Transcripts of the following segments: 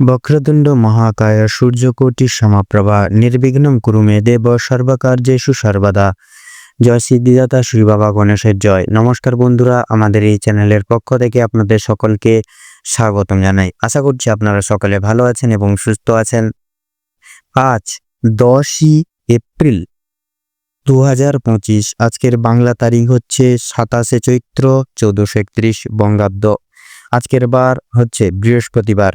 বক্রতুণ্ড মহাকায় সূর্যকোটি সমাপ্রভা নির্বিঘ্নম কুরু মে দেব সর্বকার্যেষু সর্বদা জয় সিদ্ধিদাতা শ্রী বাবা গণেশের জয়। নমস্কার বন্ধুরা, আমাদের এই চ্যানেলের পক্ষ থেকে আপনাদের সকলকে স্বাগতম জানাই। আশা করছি আপনারা সকলে ভালো আছেন এবং সুস্থ আছেন। আজ দশই এপ্রিল দু হাজার পঁচিশ, আজকের বাংলা তারিখ হচ্ছে সাতাশে চৈত্র চৌদ্দশো একত্রিশ বঙ্গাব্দ। আজকের বার হচ্ছে বৃহস্পতিবার।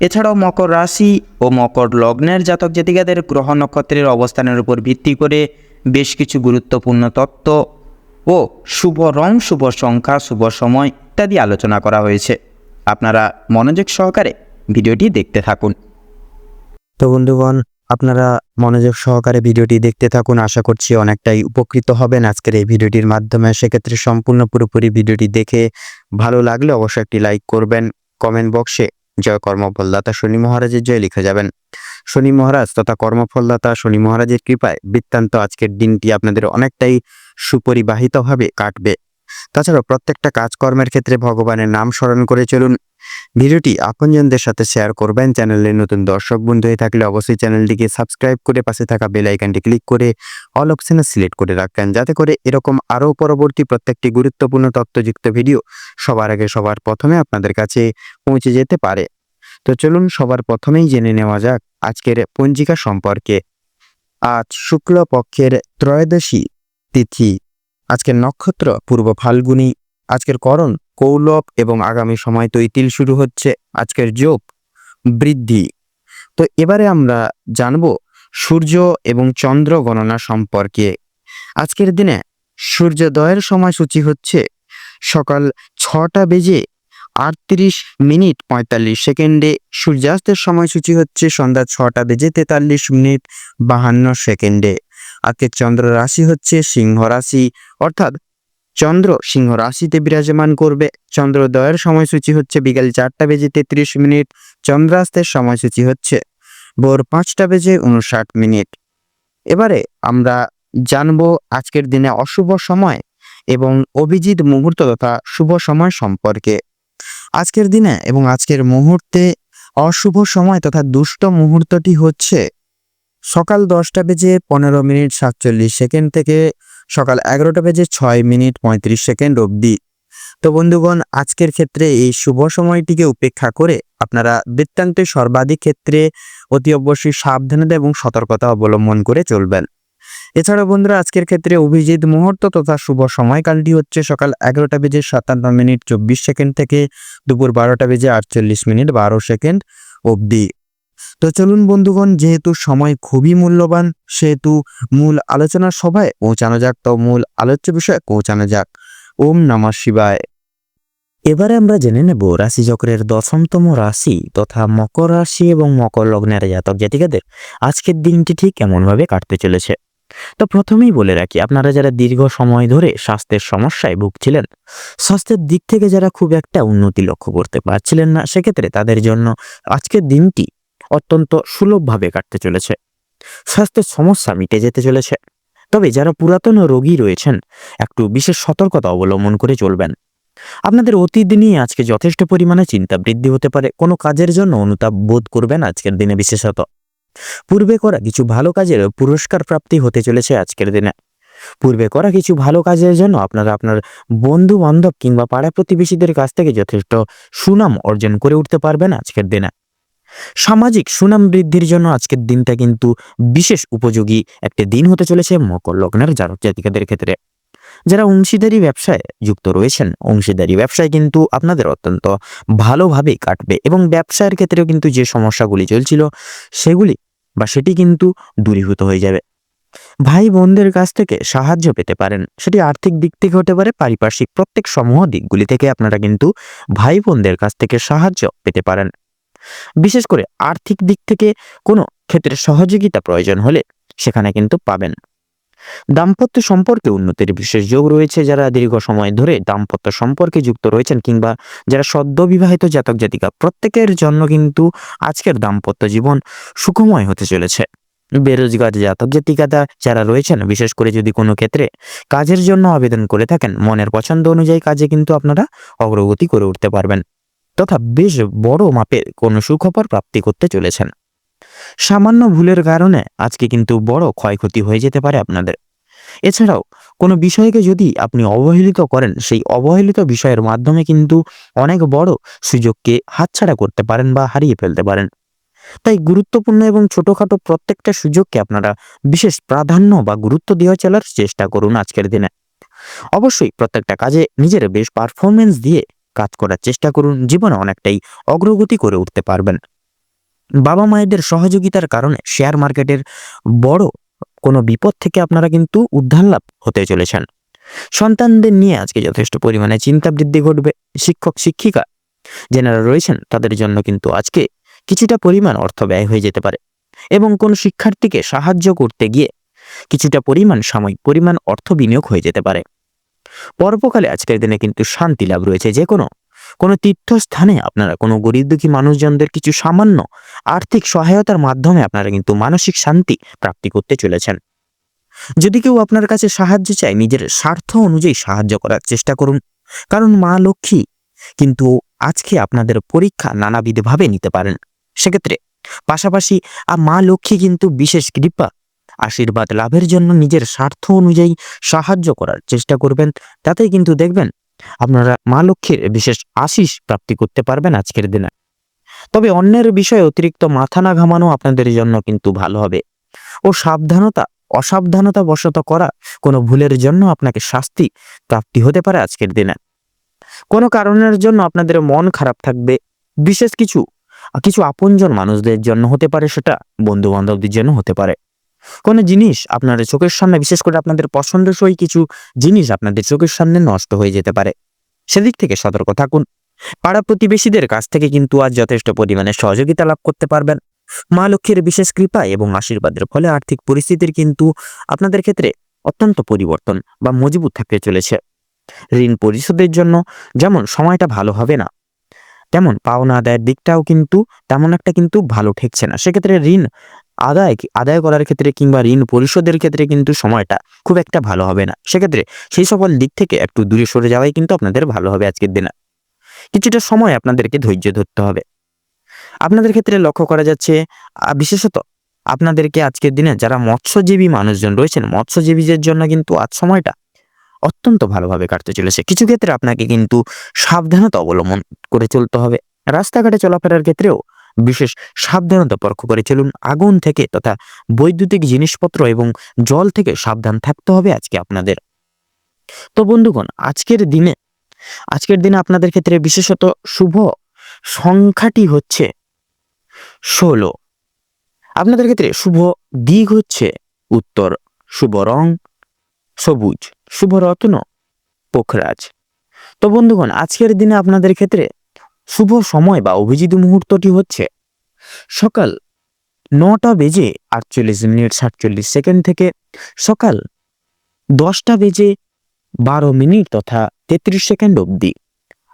এছাড়াও মকর রাশি ও মকর লগ্নের জাতক জাতিকাদের গ্রহ নক্ষত্রের অবস্থানের উপর ভিত্তি করে বেশ কিছু গুরুত্বপূর্ণ তত্ত্ব ও শুভ রং, শুভ সংখ্যা, শুভ সময় ইত্যাদি আলোচনা করা হয়েছে। আপনারা মনোযোগ সহকারে ভিডিওটি দেখতে থাকুন। তো বন্ধুগণ, আপনারা মনোযোগ সহকারে ভিডিওটি দেখতে থাকুন। আশা করছি অনেকটাই উপকৃত হবেন আজকের এই ভিডিওটির মাধ্যমে। সেক্ষেত্রে সম্পূর্ণ পুরোপুরি ভিডিওটি দেখে ভালো লাগলে অবশ্যই একটি লাইক করবেন। কমেন্ট বক্সে জয় কর্মফলদাতা শনি মহারাজের জয় লিখে যাবেন। শনি মহারাজ তথা কর্মফলদাতা শনি মহারাজের কৃপায় বৃত্তান্ত আজকের দিনটি আপনাদের অনেকটাই সুপরিবাহিতভাবে কাটবে। তাছাড়া প্রত্যেকটা কাজকর্মের ক্ষেত্রে ভগবানের নাম স্মরণ করে চলুন। ভিডিওটি আপনজনদের সাথে শেয়ার করবেন। চ্যানেলের নতুন দর্শক বন্ধু হয়ে থাকলে অবশ্যই চ্যানেলটিকে সাবস্ক্রাইব করে পাশে থাকা বেল আইকনটি ক্লিক করে অল অপশনে সিলেক্ট করে রাখবেন। যাতে করে এরকম আরও পরবর্তী প্রত্যেকটি গুরুত্বপূর্ণ তথ্যযুক্ত ভিডিও সবার আগে সবার প্রথমে আপনাদের কাছে পৌঁছে যেতে পারে। তো চলুন সবার প্রথমেই জেনে নেওয়া যাক আজকের পঞ্জিকা সম্পর্কে। আজ শুক্লপক্ষের ত্রয়োদশী তিথি। আজকের নক্ষত্র পূর্ব ফাল্গুনী আজকের করণ, কৌলব এবং আগামী সময় তৈতিল শুরু হচ্ছে, আজকের যোগ বৃদ্ধি। তো এবারে আমরা জানব সূর্য এবং চন্দ্র গণনা সম্পর্কে। আজকের দিনে সূর্যোদয়ের সময়সূচি হচ্ছে সকাল ছটা বেজে আটত্রিশ মিনিট পঁয়তাল্লিশ সেকেন্ডে। সূর্যাস্তের সময়সূচি হচ্ছে সন্ধ্যা ছটা বেজে তেতাল্লিশ মিনিট বাহান্ন সেকেন্ডে। আজকের চন্দ্র রাশি হচ্ছে সিংহ রাশি, অর্থাৎ চন্দ্র সিংহ রাশিতে বিরাজমান করবে। চন্দ্রোদয়ের সময়সূচি হচ্ছে বিকাল চারটা বেজে তেত্রিশ মিনিট, চন্দ্রাস্তের সময়সূচি হচ্ছে ভোর পাঁচটা বেজে উনষাট মিনিট। এবারে আমরা জানব আজকের দিনে অশুভ সময় এবং অভিজিৎ মুহূর্ত তথা শুভ সময় সম্পর্কে। আজকের দিনে এবং আজকের মুহূর্তে অশুভ সময় তথা দুষ্ট মুহূর্তটি হচ্ছে সকাল দশটা বেজে পনেরো মিনিট সাতচল্লিশ সেকেন্ড থেকে সকাল এগারোটা বেজে ছয় মিনিট পঁয়ত্রিশ সেকেন্ড অবধি। তো বন্ধুগণ, আজকের ক্ষেত্রে এই শুভ সময়টিকে উপেক্ষা করে আপনারা বৃত্তান্তে সর্বাধিক ক্ষেত্রে অতি অবশ্যই সাবধানতা এবং সতর্কতা অবলম্বন করে চলবেন। এছাড়া বন্ধুরা, আজকের ক্ষেত্রে অভিজিৎ মুহূর্ত তথা শুভ সময়কালটি হচ্ছে সকাল এগারোটা বেজে সাতান্ন মিনিট চব্বিশ সেকেন্ড থেকে দুপুর বারোটা বেজে আটচল্লিশ মিনিট বারো সেকেন্ড অবধি। তো চলুন বন্ধুগণ, যেহেতু সময় খুবই মূল্যবান, সেহেতু মূল আলোচনা সভায় পৌঁছানো যাক। তো মূল আলোচ্য বিষয়ে পৌঁছানো যাক। ওম নমঃ শিবায়। এবারে আমরা জেনে নেব রাশিচক্রের দশমতম রাশি তথা মকর রাশি এবং মকর লগ্নের জাতক জাতিকাদের আজকের দিনটি ঠিক এমনভাবে কাটতে চলেছে। তো প্রথমেই বলে রাখি, আপনারা যারা দীর্ঘ সময় ধরে স্বাস্থ্যের সমস্যায় ভুগছিলেন, স্বাস্থ্যের দিক থেকে যারা খুব একটা উন্নতি লক্ষ্য করতে পারছিলেন না, সেক্ষেত্রে তাদের জন্য আজকের দিনটি অত্যন্ত সুলভভাবে কাটতে চলেছে। স্বাস্থ্যের সমস্যা মিটে যেতে চলেছে। তবে যারা পুরাতন রোগী রয়েছেন, একটু বিশেষ সতর্কতা অবলম্বন করে চলবেন। আপনাদের অতীত নিয়ে আজকে যথেষ্ট পরিমাণে চিন্তা বৃদ্ধি হতে পারে। কোনো কাজের জন্য অনুতাপ বোধ করবেন আজকের দিনে বিশেষত। পূর্বে করা কিছু ভালো কাজের পুরস্কার প্রাপ্তি হতে চলেছে আজকের দিনে। পূর্বে করা কিছু ভালো কাজের জন্য আপনারা আপনার বন্ধু বান্ধব কিংবা পাড়া প্রতিবেশীদের কাছ থেকে যথেষ্ট সুনাম অর্জন করে উঠতে পারবেন আজকের দিনে। সামাজিক সুনাম বৃদ্ধির জন্য আজকের দিনটা কিন্তু বিশেষ উপযোগী একটি দিন হতে চলেছে মকর লগ্নের জাতক জাতিকাদের ক্ষেত্রে। যারা অংশীদারি ব্যবসায় যুক্ত রয়েছেন, অংশীদারি ব্যবসায় কিন্তু আপনাদের অত্যন্ত ভালোভাবেই কাটবে এবং ব্যবসায়ের ক্ষেত্রেও কিন্তু যে সমস্যাগুলি চলছিল সেগুলি বা সেটি কিন্তু দূরীভূত হয়ে যাবে। ভাই বোনদের কাছ থেকে সাহায্য পেতে পারেন। সেটি আর্থিক দিক থেকে হতে পারে, পারিপার্শ্বিক প্রত্যেক সমূহ দিকগুলি থেকে আপনারা কিন্তু ভাই বোনদের কাছ থেকে সাহায্য পেতে পারেন। বিশেষ করে আর্থিক দিক থেকে কোনো ক্ষেত্রে সহযোগিতা প্রয়োজন হলে সেখানে কিন্তু পাবেন। দাম্পত্য সম্পর্কে উন্নতির বিশেষ যোগ রয়েছে যারা দীর্ঘ সময় ধরে দাম্পত্য সম্পর্কে যুক্ত রয়েছেন কিংবা যারা সদ্য বিবাহিত জাতক জাতিকা, প্রত্যেকের জন্য কিন্তু আজকের দাম্পত্য জীবন সুখময় হতে চলেছে। বেরোজগার জাতক জাতিকাতা যারা রয়েছেন, বিশেষ করে যদি কোনো ক্ষেত্রে কাজের জন্য আবেদন করে থাকেন, মনের পছন্দ অনুযায়ী কাজে কিন্তু আপনারা অগ্রগতি করে উঠতে পারবেন। তথা বেশ বড় মাপের কোনো সুখবর প্রাপ্তি করতে চলেছেন। সামান্য ভুলের কারণে আজকে কিন্তু বড় ক্ষয়ক্ষতি হয়ে যেতে পারে আপনাদের। এছাড়াও কোনো বিষয়কে যদি আপনি অবহেলিত করেন, সেই অবহেলিত বিষয়ের মাধ্যমে কিন্তু অনেক বড় সুযোগকে হাতছাড়া করতে পারেন বা হারিয়ে ফেলতে পারেন। তাই গুরুত্বপূর্ণ এবং ছোটখাটো প্রত্যেকটা সুযোগকে আপনারা বিশেষ প্রাধান্য বা গুরুত্ব দেওয়া চলার চেষ্টা করুন আজকের দিনে। অবশ্যই প্রত্যেকটা কাজে নিজের বেশ পারফরমেন্স দিয়ে কাজ করার চেষ্টা করুন, জীবনে অনেকটাই অগ্রগতি করে উঠতে পারবেন। বাবা মায়েদের সহযোগিতার কারণে শেয়ার মার্কেটের বড় কোনো বিপদ থেকে আপনারা কিন্তু উদ্ধার লাভ হতে চলেছেন। সন্তানদের নিয়ে আজকে যথেষ্ট পরিমাণে চিন্তা বৃদ্ধি ঘটবে। শিক্ষক, শিক্ষিকা যেনারা রয়েছেন, তাদের জন্য কিন্তু আজকে কিছুটা পরিমাণ অর্থ ব্যয় হয়ে যেতে পারে এবং কোনো শিক্ষার্থীকে সাহায্য করতে গিয়ে কিছুটা পরিমাণ সাময়িক পরিমাণ অর্থ বিনিয়োগ হয়ে যেতে পারে। পরপকালে আজকের দিনে কিন্তু শান্তি লাভ রয়েছে যে কোনো। কোনো তীর্থস্থানে আপনারা, কোনো গরিব দুঃখী মানুষজনদের কিছু সামান্য আর্থিক সহায়তার মাধ্যমে আপনারা কিন্তু মানসিক শান্তি প্রাপ্তি করতে চলেছেন। যদি কেউ আপনার কাছে সাহায্য চায়, নিজের স্বার্থ অনুযায়ী সাহায্য করার চেষ্টা করুন। কারণ মা লক্ষ্মী কিন্তু আজকে আপনাদের পরীক্ষা নানাবিধভাবে নিতে পারেন। সেক্ষেত্রে পাশাপাশি আর মা লক্ষ্মী কিন্তু বিশেষ কৃপা আশীর্বাদ লাভের জন্য নিজের স্বার্থ অনুযায়ী সাহায্য করার চেষ্টা করবেন। তাতেই কিন্তু দেখবেন আপনারা মা লক্ষ্মীর বিশেষ আশিস প্রাপ্তি করতে পারবেন আজকের দিনে। তবে অন্যের বিষয়ে অতিরিক্ত মাথা না ঘামানো আপনাদের জন্য কিন্তু ভালো হবে। ও সাবধানতা, অসাবধানতা বশত করা কোনো ভুলের জন্য আপনাকে শাস্তি প্রাপ্তি হতে পারে আজকের দিনে। কোনো কারণের জন্য আপনাদের মন খারাপ থাকবে। বিশেষ কিছু কিছু আপনজন মানুষদের জন্য হতে পারে সেটা বন্ধু বান্ধবদের জন্য হতে পারে। কোনো জিনিস আপনাদের চোখের সামনে, বিশেষ করে আপনাদের পছন্দসই কিছু জিনিস আপনাদের চোখের সামনে নষ্ট হয়ে যেতে পারে। সেদিক থেকে সতর্ক থাকুন। পাড়া প্রতিবেশীদের কাছ থেকে কিন্তু আজ যথেষ্ট পরিমাণে সহযোগিতা লাভ করতে পারবেন। মা লক্ষ্মীর বিশেষ কৃপা এবং আশীর্বাদের ফলে আর্থিক পরিস্থিতির কিন্তু আপনাদের ক্ষেত্রে অত্যন্ত পরিবর্তন বা মজবুত থাকতে চলেছে। ঋণ পরিশোধের জন্য যেমন সময়টা ভালো হবে না, তেমন পাওনা আদায়ের দিকটাও কিন্তু তেমন একটা কিন্তু ভালো ঠেকছে না। সেক্ষেত্রে ঋণ আদায় আদায় করার ক্ষেত্রে কিংবা ঋণ পরিশোধের ক্ষেত্রে কিন্তু সময়টা খুব একটা ভালো হবে না। সেক্ষেত্রে সেই সকল দিক থেকে একটু দূরে সরে যাওয়াই কিন্তু আপনাদের ভালো হবে আজকের দিনে। কিছুটা সময় আপনাদেরকে ধৈর্য ধরতে হবে। আপনাদের ক্ষেত্রে লক্ষ্য করা যাচ্ছে বিশেষত আপনাদেরকে আজকের দিনে যারা মৎস্যজীবী মানুষজন রয়েছেন মৎস্যজীবীদের জন্য কিন্তু আজ সময়টা অত্যন্ত ভালোভাবে কাটতে চলেছে। কিছু ক্ষেত্রে আপনাকে কিন্তু সাবধানতা অবলম্বন করে চলতে হবে। রাস্তাঘাটে চলাফেরার ক্ষেত্রেও বিশেষ সাবধানতা পরখ করে চলুন আগুন থেকে তথা বৈদ্যুতিক জিনিসপত্র এবং জল থেকে সাবধান থাকতে হবে আজকে আপনাদের। তো বন্ধুগণ, আজকের দিনে আজকের দিনে আপনাদের ক্ষেত্রে বিশেষত শুভ সংখ্যাটি হচ্ছে ষোলো। আপনাদের ক্ষেত্রে শুভ দিক হচ্ছে উত্তর, শুভ রং সবুজ, শুভ রত্ন পোখরাজ। তো বন্ধুগণ, আজকের দিনে আপনাদের ক্ষেত্রে শুভ সময় বা অভিজিৎ মুহূর্তটি হচ্ছে সকাল নটা বেজে আটচল্লিশ মিনিট সাতচল্লিশ সেকেন্ড থেকে সকাল দশটা বেজে বারো মিনিট তথা তেত্রিশ সেকেন্ড অবধি।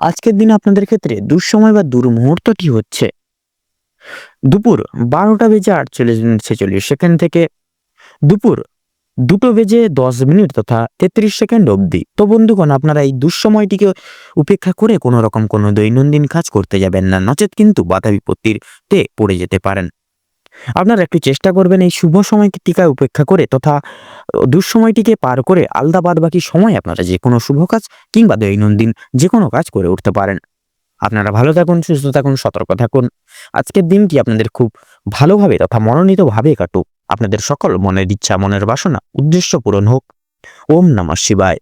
আজকের দিনে আপনাদের ক্ষেত্রে দুঃসময় বা দুর্মুহূর্তটি হচ্ছে দুপুর বারোটা বেজে আটচল্লিশ মিনিট ছেচল্লিশ সেকেন্ড থেকে দুপুর দুটো বেজে দশ মিনিট তথা তেত্রিশ সেকেন্ড অবধি। তো বন্ধুগণ, আপনারা এই দুঃসময়টিকে উপেক্ষা করে কোনো রকম কোনো দৈনন্দিন কাজ করতে যাবেন না। নচেত কিন্তু বাধা বিপত্তির তে পড়ে যেতে পারেন। আপনারা একটু চেষ্টা করবেন এই শুভ সময়কে টিকায় উপেক্ষা করে তথা দুঃসময়টিকে পার করে আলাদা বাদ বাকি সময় আপনারা যে কোনো শুভ কাজ কিংবা দৈনন্দিন যে কোনো কাজ করে উঠতে পারেন। আপনারা ভালো থাকুন, সুস্থ থাকুন, সতর্ক থাকুন। আজকের দিনটি আপনাদের খুব ভালোভাবে তথা মনোনীতভাবে কাটুক। আপনাদের সকল মনের ইচ্ছা মনের বাসনা উদ্দেশ্য পূরণ হোক। ওম নমঃ শিবায়।